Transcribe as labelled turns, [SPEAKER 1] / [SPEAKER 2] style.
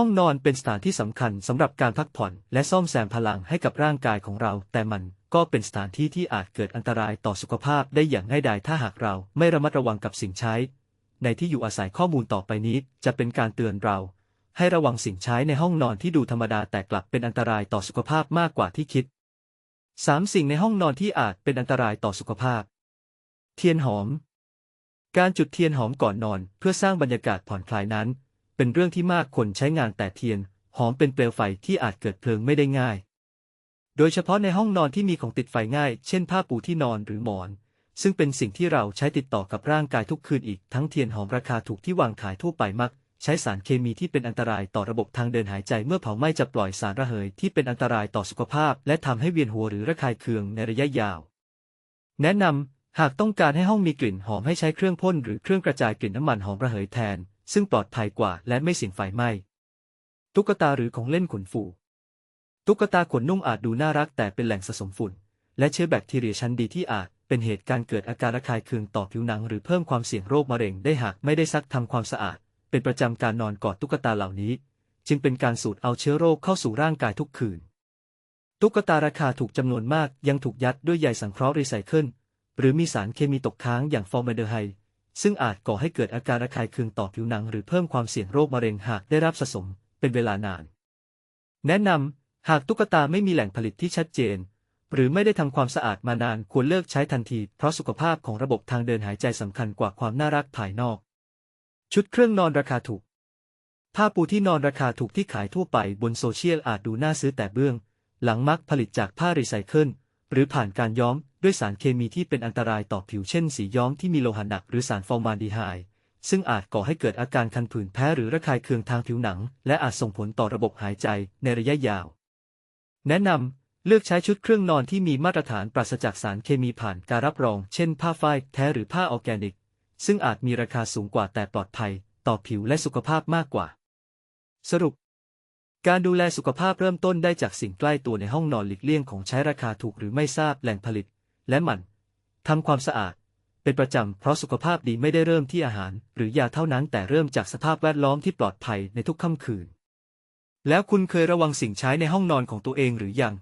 [SPEAKER 1] ห้องนอนเป็นสถานที่สำคัญสำหรับการพักผ่อนและซ่อมแซมพลังให้กับร่างกายของเรา แต่มันก็เป็นสถานที่ที่อาจเกิดอันตรายต่อสุขภาพได้อย่างง่ายดายถ้าหากเราไม่ระมัดระวังกับสิ่งใช้ ในที่อยู่อาศัยข้อมูลต่อไปนี้จะเป็นการเตือนเรา ให้ระวังสิ่งใช้ในห้องนอนที่ดูธรรมดาแต่กลับเป็นอันตรายต่อสุขภาพมากกว่าที่คิด 3. สิ่งในห้องนอนที่อาจเป็นอันตรายต่อสุขภาพ เทียนหอม การจุดเทียนหอมก่อนนอน เพื่อสร้างบรรยากาศผ่อนคลายนั้น เป็นเรื่องที่มากคนใช้งานแต่เทียน หอมเป็นเปลวไฟที่อาจเกิดเพลิงไม่ได้ง่าย โดยเฉพาะในห้องนอนที่มีของติดไฟง่าย เช่นผ้าปูที่นอนหรือหมอน ซึ่งเป็นสิ่งที่เราใช้ติดต่อกับร่างกายทุกคืนอีก ทั้งเทียนหอมราคาถูกที่วางขายทั่วไปมัก ใช้สารเคมีที่เป็นอันตรายต่อระบบทางเดินหายใจเมื่อเผาไหม้จะปล่อยสารระเหยที่เป็นอันตรายต่อสุขภาพ และทำให้เวียนหัวหรือระคายเคืองในระยะยาว แนะนำหากต้องการให้ห้องมีกลิ่นหอมให้ใช้เครื่องพ่นหรือเครื่องกระจายกลิ่นน้ำมันหอมระเหยแทน ซึ่งปลอดภัยกว่าและไม่เสี่ยงไฟไหม้ตุ๊กตาหรือของเล่นขนฝูตุ๊กตาขนนุ่มอาจดูน่ารักแต่เป็นแหล่งสะสมฝุ่น และเชื้อแบคทีเรียชั้นดีที่อาจเป็นเหตุการณ์เกิดอาการระคายเคืองต่อผิวหนัง หรือเพิ่มความเสี่ยงโรคมะเร็งได้หากไม่ได้ซักทำความสะอาด เป็นประจำการนอนกอดตุ๊กตาเหล่านี้ จึงเป็นการสูดเอาเชื้อโรคเข้าสู่ร่างกายทุกคืน ตุ๊กตาราคาถูกจำนวนมากยังถูกยัดด้วยใยสังเคราะห์รีไซเคิลหรือมีสารเคมีตกค้างอย่างฟอร์มาลเดไฮด์ ซึ่งอาจก่อให้เกิดอาการระคายเคืองต่อผิวหนังหรือเพิ่มความเสี่ยงโรคมะเร็งหากได้รับสะสมเป็นเวลานาน แนะนำหากตุ๊กตาไม่มีแหล่งผลิตที่ชัดเจน หรือไม่ได้ทำความสะอาดมานานควรเลิกใช้ทันที เพราะสุขภาพของระบบทางเดินหายใจสำคัญกว่าความน่ารักภายนอก ชุดเครื่องนอนราคาถูก ผ้าปูที่นอนราคาถูกที่ขายทั่วไปบนโซเชียลอาจดูน่าซื้อแต่เบื้อง หลังมักผลิตจากผ้ารีไซเคิลหรือผ่านการย้อม ด้วยสารเคมีที่เป็นอันตรายต่อผิวเช่นสีย้อมที่มีโลหะหนักหรือสารฟอร์มาลดีไฮด์ซึ่งอาจก่อให้เกิดอาการคันผื่นแพ้หรือระคายเคืองทางผิวหนัง และอาจส่งผลต่อระบบหายใจในระยะยาว แนะนำเลือกใช้ชุดเครื่องนอนที่มีมาตรฐานปราศจากสารเคมีผ่านการรับรอง เช่น ผ้าฝ้ายแท้หรือผ้าออร์แกนิก ซึ่งอาจมีราคาสูงกว่าแต่ปลอดภัย ต่อผิวและสุขภาพมากกว่า สรุป การดูแลสุขภาพเริ่มต้นได้จากสิ่งใกล้ตัวในห้องนอนหลีกเลี่ยงของใช้ราคาถูกหรือไม่ทราบแหล่งผลิต และหมั่นทำความสะอาด เป็นประจำเพราะสุขภาพดีไม่ได้เริ่มที่อาหาร หรือยาเท่านั้นแต่เริ่มจากสภาพแวดล้อมที่ปลอดภัยในทุกค่ำคืน แล้วคุณเคยระวังสิ่งใช้ในห้องนอนของตัวเองหรือยัง